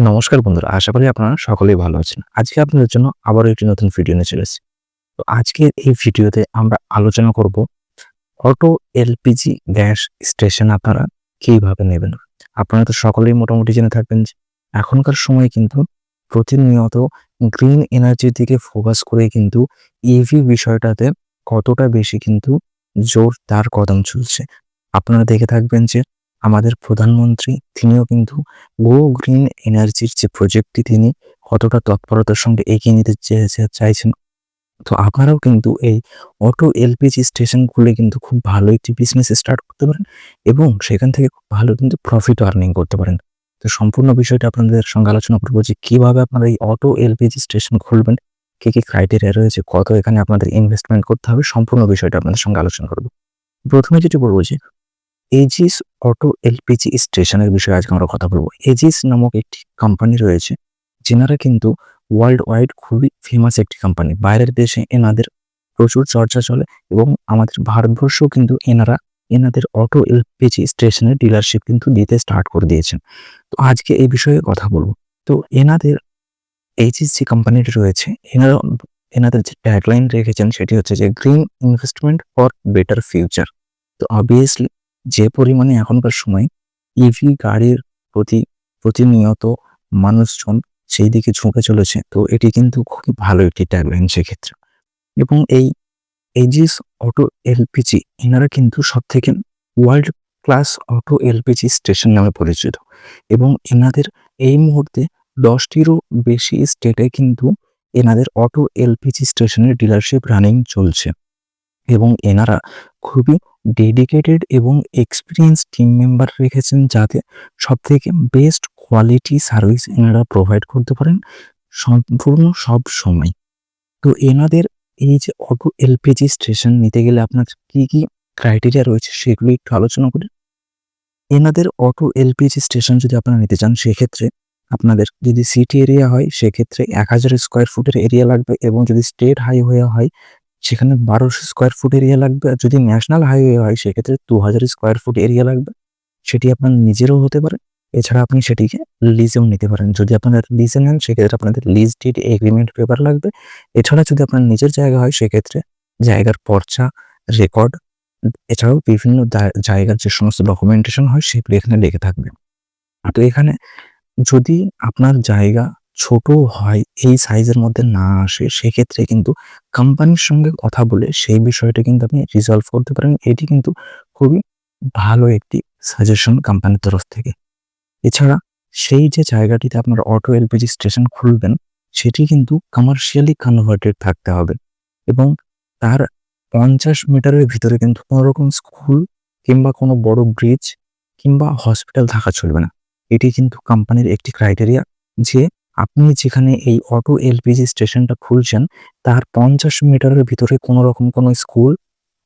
নমস্কার বন্ধুরা, আশা করি আপনারা সকলেই ভালো আছেন। আজকে আপনাদের জন্য আবারও একটি নতুন ভিডিও নিয়ে চলেছি তো আজকের এই ভিডিওতে আমরা আলোচনা করব অটো এলপিজি গ্যাস স্টেশন আপনারা কীভাবে নেবেন? আপনারা তো সকলেই মোটামুটি জেনে থাকবেন যে, এখনকার সময়ে কিন্তু প্রতিনিয়ত গ্রিন এনার্জির দিকে ফোকাস করে কিন্তু ইভি বিষয়টাতে কতটা বেশি কিন্তু জোর তার কদম চলছে। আপনারা দেখে থাকবেন যে আমাদের প্রধানমন্ত্রী, তিনিও কিন্তু গো গ্রিন এনার্জির যে প্রজেক্টটি তিনি কতটা তৎপরতার সঙ্গে এগিয়ে নিতে চাইছেন। তো আপনারাও কিন্তু এই অটো এলপিজি স্টেশন খুলে কিন্তু খুব ভালো একটি বিজনেস স্টার্ট করতে পারেন এবং সেখান থেকে খুব ভালো কিন্তু প্রফিট আর্নিং করতে পারেন। তো সম্পূর্ণ বিষয়টা আপনাদের সঙ্গে আলোচনা করব যে কীভাবে আপনারা এই অটো এলপিজি স্টেশন খুলবেন, কি কী ক্রাইটেরিয়া রয়েছে, কত এখানে আপনাদের ইনভেস্টমেন্ট করতে হবে, সম্পূর্ণ বিষয়টা আপনাদের সঙ্গে আলোচনা করব। প্রথমে যেটি বলব যে এজিস অটো এলপিজি স্টেশনের বিষয়ে আজকে আমরা কথা বলব। এজিস নামক একটি কোম্পানি রয়েছে, যেনারা কিন্তু ওয়ার্ল্ড ওয়াইড খুবই ফেমাস একটি কোম্পানি বাইরের দেশে এনাদের প্রচুর চর্চা চলে এবং আমাদের ভারতবর্ষও কিন্তু এনারা এনাদের অটো এলপিজি স্টেশনের ডিলারশিপ কিন্তু দিতে স্টার্ট করে দিয়েছেন। তো আজকে এই বিষয়ে কথা বলব। তো এনাদের এইচএস যে কোম্পানিটি রয়েছে, এনারা এনাদের যে ট্যাগলাইন রেখেছেন সেটি হচ্ছে যে green investment for better future তো অবভিয়াসলি যে পরিমাণে এখনকার সময় ইভি গাড়ির প্রতি প্রতিনিয়ত মানুষজন সেই দিকে ঝুঁকে চলেছে, তো এটি কিন্তু খুবই ভালো একটি ট্যাগলাইন সেক্ষেত্রে এবং এই এজিস অটো এলপিজি এনারা কিন্তু সব থেকে world class auto LPG station নামে পরিচিত। এবং এনাদের এই মুহূর্তে দশটিরও বেশি স্টেটে কিন্তু এনাদের অটো এলপিজি স্টেশনের ডিলারশিপ রানিং চলছে। এবং এনারা খুবই ডেডিকেটেড এবং এক্সপিরিয়েন্স টিম মেম্বার রেখেছেন যাতে সব থেকে বেস্ট কোয়ালিটি সার্ভিস এনারা প্রোভাইড করতে পারেন সম্পূর্ণ সব সময়। তো এনাদের এই যে অটো এলপিজি স্টেশন নিতে গেলে আপনার কি কি ক্রাইটেরিয়া রয়েছে সেগুলো একটু আলোচনা করি। এনাদের অটো এলপিজি স্টেশন যদি আপনারা নিতে চান সেক্ষেত্রে আপনাদের যদি সিটি এরিয়া হয় সেক্ষেত্রে এক হাজার স্কোয়ার ফুটের এরিয়া লাগবে এবং যদি স্টেট হাইওয়ে হয় সেখানে বারোশো স্কোয়ার ফুট এরিয়া লাগবে। আর যদি ন্যাশনাল হাইওয়ে হয়, সেক্ষেত্রে দু হাজার স্কোয়ার ফুট এরিয়া লাগবে। সেটি আপনার নিজেরও হতে পারে। এছাড়া আপনি সেটিকে লিজেও নিতে পারেন। যদি আপনাদের লিজে নেন, সেক্ষেত্রে আপনাদের লিজ ডিড এগ্রিমেন্ট পেপার লাগবে। এছাড়া যদি আপনার নিজের জায়গা হয়, সেক্ষেত্রে জায়গার পর্চা রেকর্ড এছাড়াও বিভিন্ন জায়গার যে সমস্ত ডকুমেন্টেশন হয়, সেগুলি এখানে লেগে থাকবে। তো এখানে যদি আপনার জায়গা ছোট হয়, এই সাইজের মধ্যে না আসে, সেক্ষেত্রে কিন্তু কোম্পানির সঙ্গে কথা বলে সেই বিষয়টা কিন্তু আপনি রিজলভ করতে পারেন। এটি কিন্তু খুবই ভালো একটি সাজেশন কোম্পানির তরফ থেকে। এছাড়া সেই যে জায়গাটিতে আপনার অটো এলপিজি স্টেশন খুলবেন, সেটি কিন্তু কমার্শিয়ালি কনভার্টেড থাকতে হবে এবং তার পঞ্চাশ মিটারের ভিতরে কিন্তু কোনো রকম স্কুল কিংবা কোনো বড় ব্রিজ কিংবা হসপিটাল থাকা চলবে না। এটি কিন্তু কোম্পানির একটি ক্রাইটেরিয়া যে আপনি যেখানে এই অটো এলপিজি স্টেশনটা খুলছেন, তার পঞ্চাশ মিটারের ভিতরে কোনো রকম কোনো স্কুল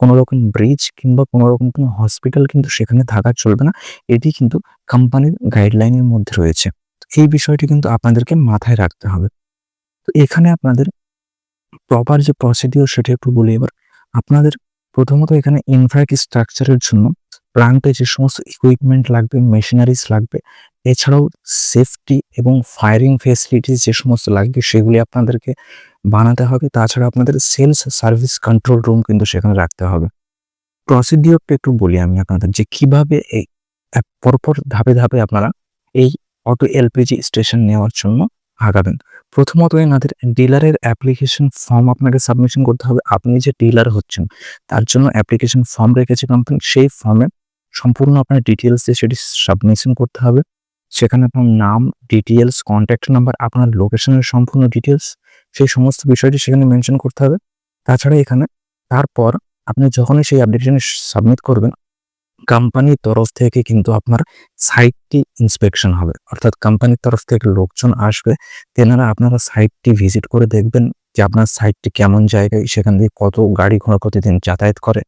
কোনো রকম ব্রিজ কিংবা কোনো রকম কোনো হসপিটাল কিন্তু সেখানে থাকা চলবে না। এটি কিন্তু কোম্পানির গাইডলাইনের মধ্যে রয়েছে। এই বিষয়টি কিন্তু আপনাদেরকে মাথায় রাখতে হবে। তো এখানে আপনাদের প্রপার যে প্রসিডিওর সেটা একটু বলি এবার। আপনাদের প্রথমত এখানে ইনফ্রাস্ট্রাকচারের জন্য প্লান্টে যে সমস্ত ইকুইপমেন্ট লাগবে মেশিনারিজ লাগবে, এছাড়াও সেফটি এবং ফায়ারিং ফেসিলিটিস যে সমস্ত লাগবে, সেগুলি আপনাদেরকে বানাতে হবে। তাছাড়া আপনাদের সেলস সার্ভিস কন্ট্রোল রুম কিন্তু সেখানে রাখতে হবে। প্রসিডিওরটা একটু বলি আমি আপনাদের, যে কীভাবে এই পরপর ধাপে ধাপে আপনারা এই অটো এলপিজি স্টেশন নেওয়ার জন্য আগাবেন। প্রথমত এনাদের ডিলারের অ্যাপ্লিকেশন ফর্ম আপনাকে সাবমিশন করতে হবে। আপনি যে ডিলার হচ্ছেন, তার জন্য অ্যাপ্লিকেশন ফর্ম রেখেছে কোম্পানি সেই ফর্মে সম্পূর্ণ আপনার ডিটেলস দিয়ে সেটি সাবমিশন করতে হবে। সেখানে আপনার নাম ডিটেলস কন্ট্যাক্ট নাম্বার আপনার লোকেশনের সম্পূর্ণ ডিটেলস সেই সমস্ত বিষয়টি সেখানে মেনশন করতে হবে। তাছাড়া এখানে তারপর আপনি যখনই সেই অ্যাপ্লিকেশন সাবমিট করবেন কোম্পানির তরফ থেকে কিন্তু আপনার সাইটটি ইন্সপেকশন হবে। অর্থাৎ কোম্পানির তরফ থেকে লোকজন আসবে, তেনারা আপনারা সাইটটি ভিজিট করে দেখবেন যে আপনার সাইটটি কেমন জায়গায়, সেখান থেকে কত গাড়ি ঘোড়া প্রতিদিন যাতায়াত করে।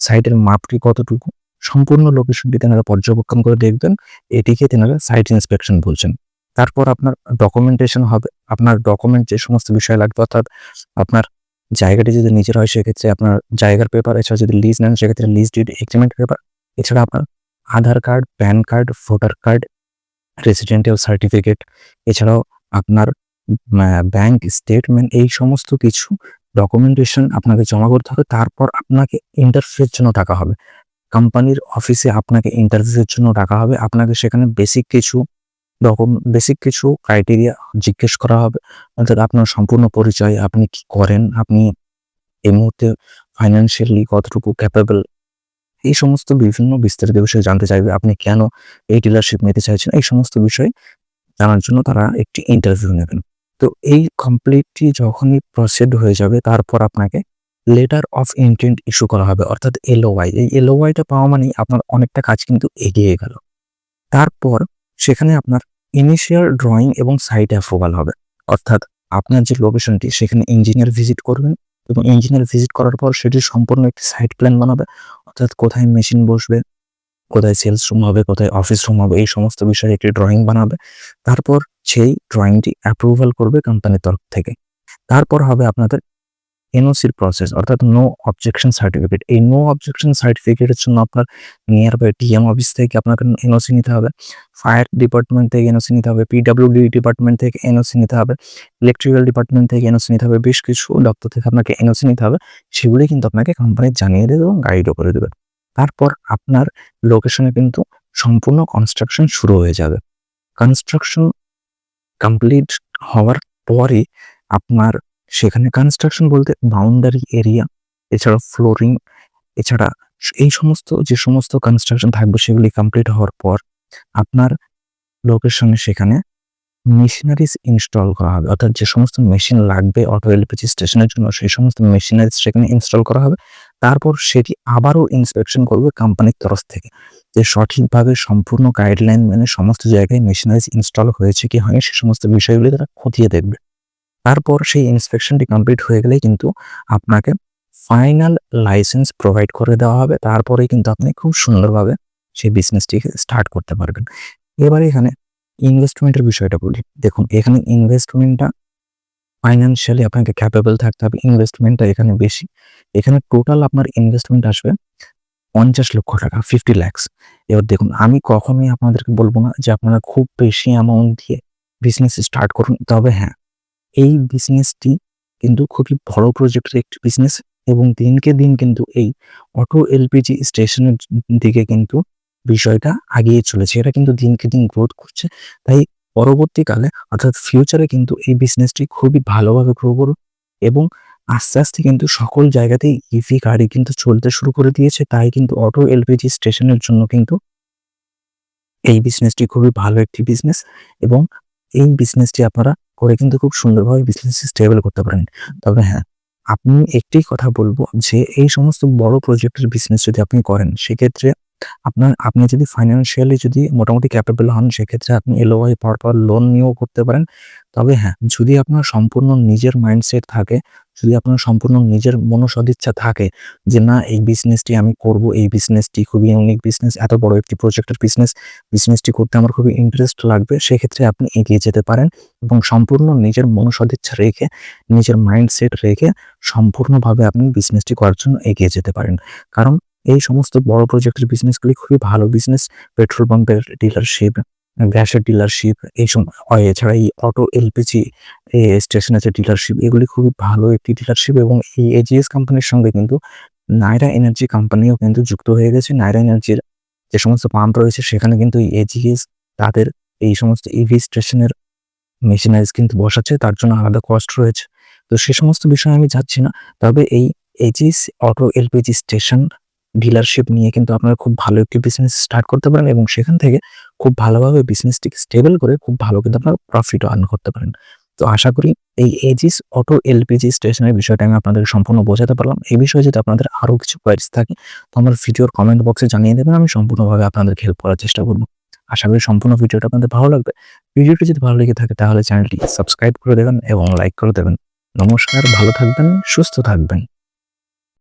সাইটের মাপটি কতটুকু? সম্পূর্ণ লোকেশনটি তেনারা পর্যবেক্ষণ করে দেখবেন। এটিকে তেনারা সাইট ইন্সপেকশন বলছেন। তারপর আপনার ডকুমেন্টেশন হবে। আপনার ডকুমেন্ট যে সমস্ত বিষয় লাগবে, অর্থাৎ আপনার জায়গাটি যদি নিজের হয়, সেক্ষেত্রে আপনার জায়গার পেপার এছাড়া যদি লিজ নেন, সেক্ষেত্রে লিজ ডিড এগ্রিমেন্ট পেপার এছাড়া আপনার Aadhaar card PAN card voter card residential certificate এছাড়াও আপনার ব্যাংক স্টেটমেন্ট এই সমস্ত কিছু ডকুমেন্টেশন আপনাকে জমা করতে হবে। তারপর আপনাকে ইন্টারভিউয়ের জন্য টাকা হবে। কোম্পানির অফিসে আপনাকে ইন্টারভিউয়ের জন্য টাকা হবে। আপনাকে সেখানে বেসিক কিছু ডকুমেন্ট বেসিক কিছু ক্রাইটেরিয়া জিজ্ঞেস করা হবে। অর্থাৎ আপনার সম্পূর্ণ পরিচয় আপনি কি করেন, আপনি এই মুহূর্তে ফাইন্যান্সিয়ালি কতটুকু ক্যাপেবল এই সমস্ত বিভিন্ন বিস্তারিত বিষয়ে জানতে চাইবে আপনি কেন এই ডিলারশিপ নিতে চাইছেন, এই সমস্ত বিষয় জানার জন্য তারা একটি ইন্টারভিউ নেবেন। তো এই কমপ্লিটলি যখনই প্রসিড হয়ে যাবে, তারপর আপনাকে লেটার অফ ইন্টেন্ট ইস্যু করা হবে, অর্থাৎ এলওআই এই এলওআইটা পাওয়া মানেই আপনার অনেকটা কাজ কিন্তু এগিয়ে গেল। তারপর সেখানে আপনার ইনিশিয়াল ড্রয়িং এবং সাইট অ্যাপ্রুভাল হবে। অর্থাৎ আপনার যে লোকেশনটি সেখানে ইঞ্জিনিয়ার ভিজিট করবেন এবং ইঞ্জিনিয়ার ভিজিট করার পর সেটি সম্পূর্ণ একটি সাইট প্ল্যান বানাবে। অর্থাৎ কোথায় মেশিন বসবে, কোথায় সেলস রুম হবে, কোথায় অফিস রুম হবে, এই সমস্ত বিষয়ে একটি ড্রয়িং বানাবে। তারপর সেই ড্রয়িংটি অ্যাপ্রুভাল করবে কোম্পানির তরফ থেকে। তারপর হবে আপনাদের এনওসির প্রসেস অর্থাৎ নো অবজেকশন সার্টিফিকেট এই নো অবজেকশন সার্টিফিকেটের জন্য আপনার নিয়ার বাই টিএম অফিস থেকে আপনাকে এনওসি নিতে হবে। ফায়ার ডিপার্টমেন্ট থেকে এনওসি নিতে হবে। পিডাব্লিউডি ডিপার্টমেন্ট থেকে এনওসি নিতে হবে। ইলেকট্রিক্যাল ডিপার্টমেন্ট থেকে এনওসি নিতে হবে। বেশ কিছু দপ্তর থেকে আপনাকে এনওসি নিতে হবে। সেগুলি কিন্তু আপনাকে কোম্পানি জানিয়ে দেবে এবং গাইডও করে দেবে। তারপর আপনার লোকেশনে কিন্তু সম্পূর্ণ কনস্ট্রাকশন শুরু হয়ে যাবে। কনস্ট্রাকশন কমপ্লিট হওয়ার পরে আপনার সেখানে কনস্ট্রাকশন বলতে বাউন্ডারি এরিয়া এছাড়া ফ্লোরিং এছাড়া এই সমস্ত, যে সমস্ত কনস্ট্রাকশন থাকবে সেগুলি কমপ্লিট হওয়ার পর আপনার লোকেশনে সেখানে মেশিনারিজ ইনস্টল করা হবে। অর্থাৎ যে সমস্ত মেশিন লাগবে অটো এলপিজি স্টেশনের জন্য, সেই সমস্ত মেশিনারিজ সেখানে ইনস্টল করা হবে। তারপর সেটি আবারও ইন্সপেকশন করবে কোম্পানির তরফ থেকে। যে সঠিকভাবে সম্পূর্ণ গাইডলাইন মেনে সমস্ত জায়গায় মেশিনারিজ ইনস্টল হয়েছে কি হয়নি, সে সমস্ত বিষয়গুলি তারা খতিয়ে দেখবে। তারপর সেই ইন্সপেকশনটি কমপ্লিট হয়ে গেলে কিন্তু আপনাকে ফাইনাল লাইসেন্স প্রোভাইড করে দেওয়া হবে। তারপরেই কিন্তু আপনি খুব সুন্দরভাবে সেই বিজনেসটিকে স্টার্ট করতে পারবেন। এবারে এখানে ইনভেস্টমেন্টের বিষয়টা বলি। দেখুন, এখানে ইনভেস্টমেন্টটা ফাইন্যান্সিয়ালি আপনাকে ক্যাপেবল থাকতে হবে। ইনভেস্টমেন্টটা এখানে বেশি। এখানে টোটাল আপনার ইনভেস্টমেন্ট আসবে পঞ্চাশ লক্ষ টাকা ফিফটি ল্যাক্স এবার দেখুন, আমি কখনোই আপনাদেরকে বলব না যে আপনারা খুব বেশি অ্যামাউন্ট দিয়ে বিজনেস স্টার্ট করুন। তবে হ্যাঁ এই বিজনেসটি কিন্তু খুবই বড় প্রজেক্টের একটি বিজনেস এবং দিনকে দিন কিন্তু এই অটো এলপিজি স্টেশনের দিকে কিন্তু বিষয়টা আগিয়ে চলেছে। এটা কিন্তু দিনকে দিন গ্রোথ করছে। তাই পরবর্তীকালে অর্থাৎ ফিউচারে কিন্তু এই বিজনেসটি খুবই ভালোভাবে গ্রো করুক এবং আস্তে আস্তে কিন্তু সকল জায়গাতেই ইভি গাড়ি কিন্তু চলতে শুরু করে দিয়েছে। তাই কিন্তু অটো এলপিজি স্টেশনের জন্য কিন্তু এই বিজনেসটি খুবই ভালো একটি বিজনেস এবং এই বিজনেসটি আপনারা করে কিন্তু খুব সুন্দরভাবে বিজনেস স্টেবল করতে পারেন। তবে হ্যাঁ আপনি একটি কথা বলব যে, এই সমস্ত বড় প্রজেক্টের বিজনেস যদি আপনি করেন, সেক্ষেত্রে আপনার, আপনি যদি ফাইন্যান্সিয়ালি যদি মোটামুটি ক্যাপেবল হন, সেক্ষেত্রে আপনি এলওআই পাওয়ার পর লোন নিয়েও করতে পারেন। তবে হ্যাঁ যদি আপনার সম্পূর্ণ নিজের মাইন্ডসেট থাকে, যদি আপনার সম্পূর্ণ নিজের মনোসদিচ্ছা থাকে যে না, এই বিজনেসটি আমি করব, এই বিজনেসটি খুবই ইউনিক বিজনেস এত বড় একটি প্রজেক্টের বিজনেস বিজনেসটি করতে আমার খুবই ইন্টারেস্ট লাগবে, সেক্ষেত্রে আপনি এগিয়ে যেতে পারেন এবং সম্পূর্ণ নিজের মনোসদিচ্ছা রেখে, নিজের মাইন্ডসেট রেখে সম্পূর্ণভাবে আপনি বিজনেসটি করার জন্য এগিয়ে যেতে পারেন। কারণ এই সমস্ত বড় প্রজেক্টের বিজনেসগুলি খুবই ভালো বিজনেস পেট্রোল পাম্পের ডিলারশিপ গ্যাসের ডিলারশিপ এই সময় এছাড়া এই অটো এলপিজি স্টেশন আছে ডিলারশিপ এগুলি খুবই ভালো একটি ডিলারশিপ এবং এই এজিএস কোম্পানির সঙ্গে কিন্তু নাইরা এনার্জি কোম্পানিও কিন্তু যুক্ত হয়ে গেছে। নাইরা এনার্জির যে সমস্ত পাম্প রয়েছে, সেখানে কিন্তু এজিএস তাদের এই সমস্ত ইভি স্টেশনের মেশিনারিজ কিন্তু বসাচ্ছে, তার জন্য আলাদা কস্ট রয়েছে। তো সে সমস্ত বিষয়ে আমি যাচ্ছি না, তবে এই AGS auto LPG station dealership নিয়ে কিন্তু আপনারা খুব ভালো একটি বিজনেস স্টার্ট করতে পারেন এবং সেখান থেকে খুব ভালোভাবে বিজনেসটিকে স্টেবল করে খুব ভালো কিন্তু আপনারা প্রফিটও আর্ন করতে পারেন। তো আশা করি এই এজিস অটো এলপিজি স্টেশনের বিষয়টা আমি আপনাদের সম্পূর্ণ বোঝাতে পারলাম। এই বিষয়ে যদি আপনাদের আরও কিছু কোয়ারিজ থাকে, তো আমার ভিডিওর কমেন্ট বক্সে জানিয়ে দেবেন, আমি সম্পূর্ণভাবে আপনাদের হেল্প করার চেষ্টা করব। আশা করি সম্পূর্ণ ভিডিওটা আপনাদের ভালো লাগবে। ভিডিওটি যদি ভালো লেগে থাকে, তাহলে চ্যানেলটি সাবস্ক্রাইব করে দেবেন এবং লাইক করে দেবেন। নমস্কার, ভালো থাকবেন, সুস্থ থাকবেন।